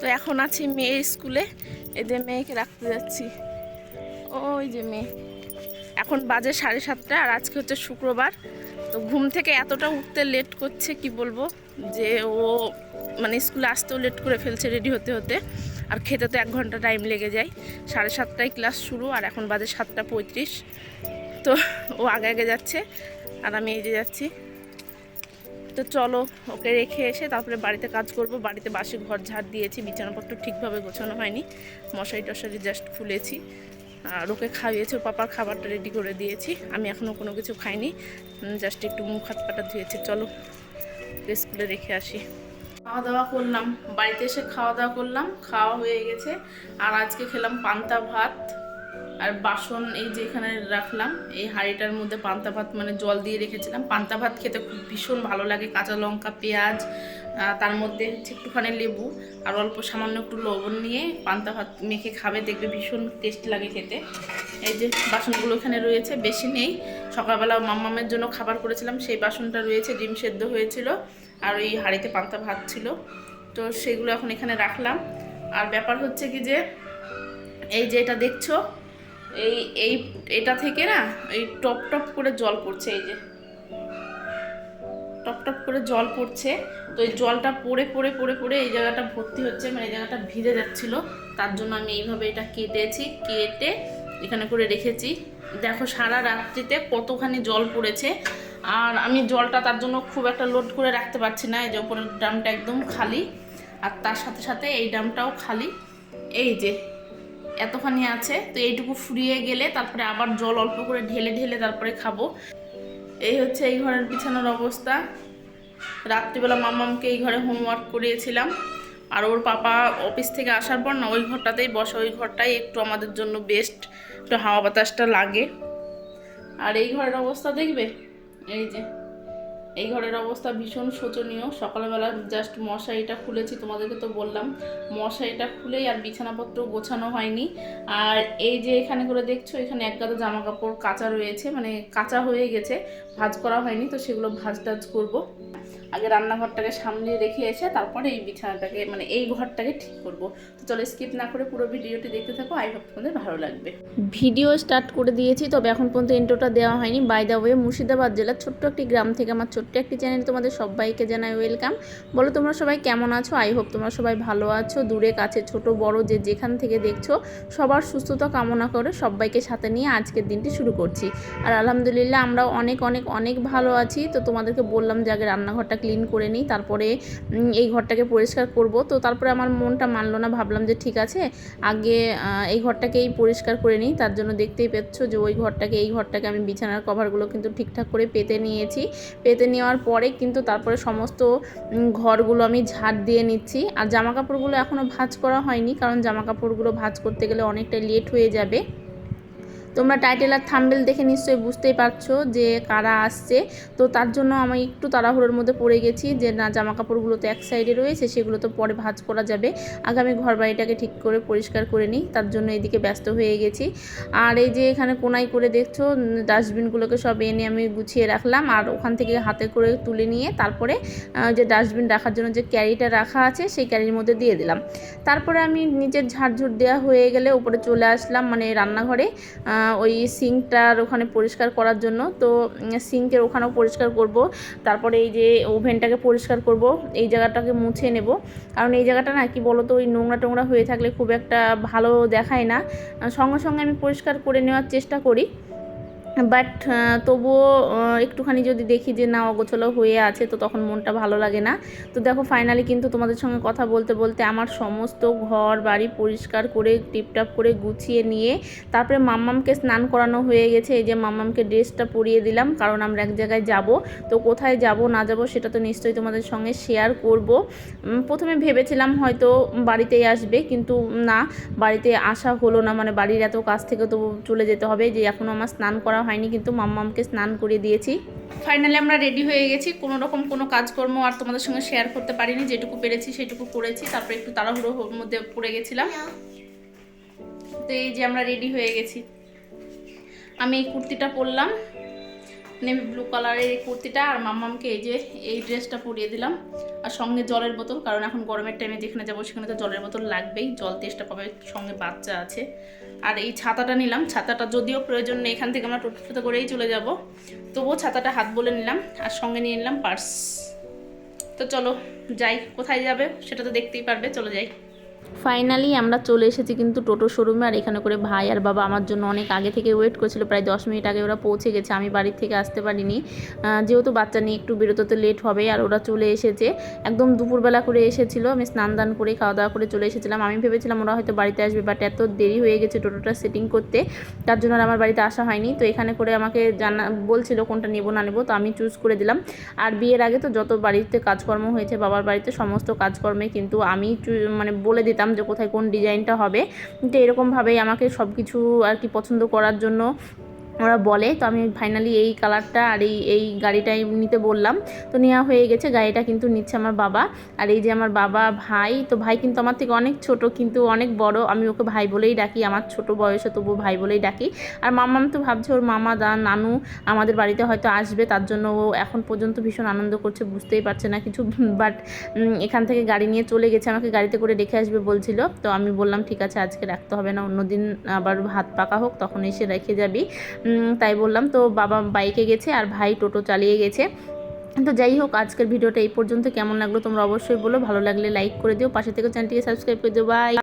তো এখন আছি মেয়ে স্কুলে। এদের মেয়েকে রাখতে যাচ্ছি। ওই যে মেয়ে। এখন বাজে সাড়ে সাতটা আর আজকে হচ্ছে শুক্রবার। তো ঘুম থেকে এতটা উঠতে লেট করছে কি বলব? যে ও মানে স্কুলে আসতেও লেট করে ফেলছে রেডি হতে হতে। আর খেতে তো এক ঘণ্টা টাইম লেগে যায়। সাড়ে সাতটায় ক্লাস শুরু আর এখন বাজে সাতটা পঁয়ত্রিশ। তো ও আগে আগে যাচ্ছে আর আমি এই যে যাচ্ছি। তো চলো, ওকে রেখে এসে তারপরে বাড়িতে কাজ করব। বাড়িতে বাসি ঘর ঝাড় দিয়েছি, বিছানাপত্র ঠিকভাবে গোছানো হয়নি। মশারি টশারি জাস্ট খুলেছি আর ওকে খাইয়েছি, ওর পাপার খাবারটা রেডি করে দিয়েছি। আমি এখনও কোনো কিছু খাইনি। জাস্ট একটু মুখ হাত পাটা ধুয়েছি। চলো স্কুলে রেখে আসি। খাওয়া দাওয়া করলাম। বাড়িতে এসে খাওয়া দাওয়া করলাম। খাওয়া হয়ে গেছে। আর আজকে খেলাম পান্তা ভাত। আর বাসন এই যে এখানে রাখলাম, এই হাঁড়িটার মধ্যে পান্তা ভাত মানে জল দিয়ে রেখেছিলাম। পান্তা ভাত খেতে খুব ভীষণ ভালো লাগে, কাঁচা লঙ্কা, পেঁয়াজ তার মধ্যে হচ্ছে একটুখানি লেবু আর অল্প সামান্য একটু লবণ নিয়ে পান্তা ভাত মেখে খাবে, দেখবে ভীষণ টেস্ট লাগে খেতে। এই যে বাসনগুলো এখানে রয়েছে, বেশি নেই। সকালবেলা মাম্মামের জন্য খাবার করেছিলাম, সেই বাসনটা রয়েছে, ডিম সেদ্ধ হয়েছিল আর ওই হাঁড়িতে পান্তা ভাত ছিল। তো সেগুলো এখন এখানে রাখলাম। আর ব্যাপার হচ্ছে কি যে, এই যে এটা দেখছ এই এই, এটা থেকে না, এই টপ টপ করে জল পড়ছে এই যে। টপ টপ করে জল পড়ছে, তো এই জলটা পড়ে পড়ে পড়ে পড়ে এই জায়গাটা ভর্তি হচ্ছে মানে এই জায়গাটা ভিজে যাচ্ছিল। তার জন্য আমি এইভাবে এটা কেটেছি, কেটে এখানে করে রেখেছি। দেখো সারা রাত্রিতে কতখানি জল পড়েছে, আর আমি জলটা তার জন্য খুব একটা লোড করে রাখতে পারছি না, এই যে উপরের ড্রামটা একদম খালি। আর তার সাথে সাথে এই ড্রামটাও খালি। এই যে এতখানি আছে, তো এইটুকু ফুরিয়ে গেলে তারপরে আবার জল অল্প করে ঢেলে ঢেলে তারপরে খাব। এই হচ্ছে এই ঘরের বিছানার অবস্থা। রাত্রিবেলা মামামকে এই ঘরে হোমওয়ার্ক করিয়েছিলাম। আর ওর পাপা অফিস থেকে আসার পর না, ওই ঘরটাতেই বসে, ওই ঘরটাই একটু আমাদের জন্য বেস্ট একটু হাওয়া বাতাসটা লাগে। আর এই ঘরের অবস্থা দেখবে? এই যে। এই ঘরের অবস্থা ভীষণ শোচনীয়। সকালবেলা জাস্ট মশারিটা খুলেছি, তোমাদেরকে তো বললাম। মশারিটা খুলেই আর বিছানাপত্র গোছানো হয়নি। আর এই যে এখানে করে দেখছ, এখানে এক গাদা জামা কাপড় কাঁচা রয়েছে মানে কাঁচা হয়ে গেছে। ভাজ করা হয়নি, তো সেগুলো ভাজ টাজ করব। আগে রান্নাঘরটাকে সামনে রেখে এসে তারপরে এই বিছানাটাকে মানে এই ঘরটাকে ঠিক করব। তো চলো স্কিপ না করে পুরো ভিডিওটি দেখতে থাকো আই হোপ তোমাদের ভালো লাগবে। ভিডিও স্টার্ট করে দিয়েছি, তবে এখন পর্যন্ত ইন্ট্রোটা দেওয়া হয়নি। বাই দ্য ওয়ে মুর্শিদাবাদ জেলার ছোট্ট একটি গ্রাম থেকে আমার ছোট্ট একটি চ্যানেল তোমাদের সবাইকে জানাই ওয়েলকাম বলো তোমরা সবাই কেমন আছো? আই হোপ তোমরা সবাই ভালো আছো। দূরে, কাছে, ছোট, বড়, যে যেখান থেকে দেখছ, সবার সুস্থতা কামনা করে সবাইকে সাথে নিয়ে আজকের দিনটি শুরু করছি। আর আলহামদুলিল্লাহ আমরা অনেক অনেক অনেক ভালো আছি। তো তোমাদেরকে বললাম যে আগে রান্নাঘরটা ক্লিন করে নিই, তারপরে এই ঘরটাকে পরিষ্কার করব। তো তারপরে আমার মনটা মানলো না, ভাবলাম যে ঠিক আছে, আগে এই ঘরটাকেই পরিষ্কার করে নিই। তার জন্য দেখতেই পাচ্ছ যে ওই ঘরটাকে, এই ঘরটাকে আমি বিছানার কভারগুলো কিন্তু ঠিকঠাক করে পেতে নিয়েছি। পেতে নেওয়ার পরে কিন্তু তারপরে সমস্ত ঘরগুলো আমি ঝাড় দিয়ে নিচ্ছি। আর জামা কাপড়গুলো এখনও ভাঁজ করা হয়নি, কারণ জামা কাপড়গুলো ভাঁজ করতে গেলে অনেকটা লেট হয়ে যাবে। তোমরা টাইটেল আর থাম্বেল দেখে নিশ্চয়ই বুঝতেই পারছ যে কারা আসছে। তো তার জন্য আমি একটু তাড়াহুড়োর মধ্যে পড়ে গেছি যে না জামা কাপড়গুলো তো এক সাইডে রয়েছে, সেগুলো তো পরে ভাঁজ করা যাবে। আগে আমি ঘর বাড়িটাকে ঠিক করে পরিষ্কার করে নিই, তার জন্য এদিকে ব্যস্ত হয়ে গেছি। আর এই যে এখানে কোনাই করে দেখছ, ডাস্টবিনগুলোকে সব এনে আমি গুছিয়ে রাখলাম, আর ওখান থেকে হাতে করে তুলে নিয়ে তারপরে যে ডাস্টবিন রাখার জন্য যে ক্যারিটা রাখা আছে, সেই ক্যারির মধ্যে দিয়ে দিলাম। তারপরে আমি নিজের ঝাড়ঝুড় দেওয়া হয়ে গেলে উপরে চলে আসলাম মানে রান্নাঘরে। ওই সিঙ্কটার ওখানে পরিষ্কার করার জন্য। তো সিঙ্কের ওখানেও পরিষ্কার করব। তারপরে এই যে ওভেনটাকে পরিষ্কার করব। এই জায়গাটাকে মুছে নেব। কারণ এই জায়গাটা না, কি বলতো, ওই নোংরা টোংরা হয়ে থাকলে খুব একটা ভালো দেখায় না। সঙ্গে সঙ্গে আমি পরিষ্কার করে নেওয়ার চেষ্টা করি। বাট তবুও একটুখানি যদি দেখি যে না, অগোছলো হয়ে আছে, তো তখন মনটা ভালো লাগে না। তো দেখো ফাইনালি কিন্তু তোমাদের সঙ্গে কথা বলতে বলতে আমার সমস্ত ঘর, বাড়ি পরিষ্কার করে, টিপটাপ করে গুছিয়ে নিয়ে, তারপরে মাম্মামকে স্নান করানো হয়ে গেছে। এই যে মাম্মামকে ড্রেসটা পরিয়ে দিলাম, কারণ আমরা এক জায়গায় যাব। তো কোথায় যাব, না যাব, সেটা তো নিশ্চয়ই তোমাদের সঙ্গে শেয়ার করব। প্রথমে ভেবেছিলাম হয়তো বাড়িতেই আসবে, কিন্তু না, বাড়িতে আসা হলো না। মানে বাড়ির এত কাছ থেকে তো চলে যেতে হবে যে এখনও আমার স্নান করা হয়নি, কিন্তু মাম্মামকে স্নান করে দিয়েছি। ফাইনালি আমরা রেডি হয়ে গেছি। কোনো রকম কোনো কাজকর্ম আর তোমাদের সঙ্গে শেয়ার করতে পারিনি। যেটুকু পেরেছি সেটুকু করেছি। তারপরে একটু তাড়াহুড়োর মধ্যে পড়ে গেছিলাম। তো এই যে আমরা রেডি হয়ে গেছি। আমি এই কুর্তিটা পরলাম। নেভি ব্লু কালারের এই কুর্তিটা আর মাম্মামকে এই যে এই ড্রেসটা পরিয়ে দিলাম। আর সঙ্গে জলের বোতল, কারণ এখন গরমের টাইমে যেখানে যাব সেখানে তো জলের বোতল লাগবেই, জল তেষ্টা পাবে সঙ্গে বাচ্চা আছে। আর এই ছাতাটা নিলাম, ছাতাটা যদিও প্রয়োজন নেই, এখান থেকে আমরা টোটো করেই চলে যাব। তবুও ছাতাটা হাত বলে নিলাম, আর সঙ্গে নিয়ে নিলাম পার্স। তো চলো যাই, কোথায় যাবে সেটা তো দেখতেই পারবে, চলো যাই। ফাইনালি আমরা চলে এসেছি কিন্তু টোটো শোরুমে আর এখানে করে ভাই আর বাবা আমার জন্য অনেক আগে থেকে ওয়েট করেছিল। প্রায় দশ মিনিট আগে ওরা পৌঁছে গেছে। আমি বাড়ির থেকে আসতে পারিনি। যেহেতু বাচ্চা নিয়ে একটু বেরোতে লেট হবে আর ওরা চলে এসেছে। একদম দুপুরবেলা করে এসেছিল। আমি স্নান দান করে, খাওয়া দাওয়া করে চলে এসেছিলাম। আমি ভেবেছিলাম ওরা হয়তো বাড়িতে আসবে। বাট এত দেরি হয়ে গেছে টোটোটা সেটিং করতে। তার জন্য আর আমার বাড়িতে আসা হয়নি। তো এখানে করে আমাকে জানা, বলছিল কোনটা নেব, না নেব। তো আমি চুজ করে দিলাম। আর বিয়ের আগে তো যত বাড়িতে কাজকর্ম হয়েছে, বাবার বাড়িতে সমস্ত কাজকর্মে কিন্তু আমি মানে বলে দিতাম যে কোথায় কোন ডিজাইনটা হবে। তো এরকমভাবেই আমাকে সব কিছু আর কি পছন্দ করার জন্য ওরা বলে, তো আমি ফাইনালি এই কালারটা আর এই এই গাড়িটাই নিতে বললাম। তো নেওয়া হয়ে গেছে, গাড়িটা কিন্তু নিচ্ছে আমার বাবা। আর এই যে আমার বাবা ভাই, তো ভাই কিন্তু আমার থেকে অনেক ছোট, কিন্তু অনেক বড়। আমি ওকে ভাই বলেই ডাকি, আমার ছোট বয়সে তবু ভাই বলেই ডাকি। আর মামাম তো ভাবছে ওর মামা, দা, নানু আমাদের বাড়িতে হয়তো আসবে, তার জন্য ও এখন পর্যন্ত ভীষণ আনন্দ করছে, বুঝতেই পারছে না কিছু বাট এখান থেকে গাড়ি নিয়ে চলে গেছে, আমাকে গাড়িতে করে রেখে আসবে বলছিল। তো আমি বললাম, ঠিক আছে, আজকে রাখতে হবে না, অন্যদিন আবার ভাত পাকা হোক তখন এসে রেখে যাবি। তাই বললাম। তো বাবা বাইকে গেছে আর ভাই টোটো চালিয়ে গেছে। তো যাই হোক, আজকের ভিডিওটা এই পর্যন্ত। কেমন লাগল তোমরা অবশ্যই বলো। ভালো লাগলে লাইক করে দিও। পাশে থেকে চ্যানেলটিকে সাবস্ক্রাইব করে দিও। বাই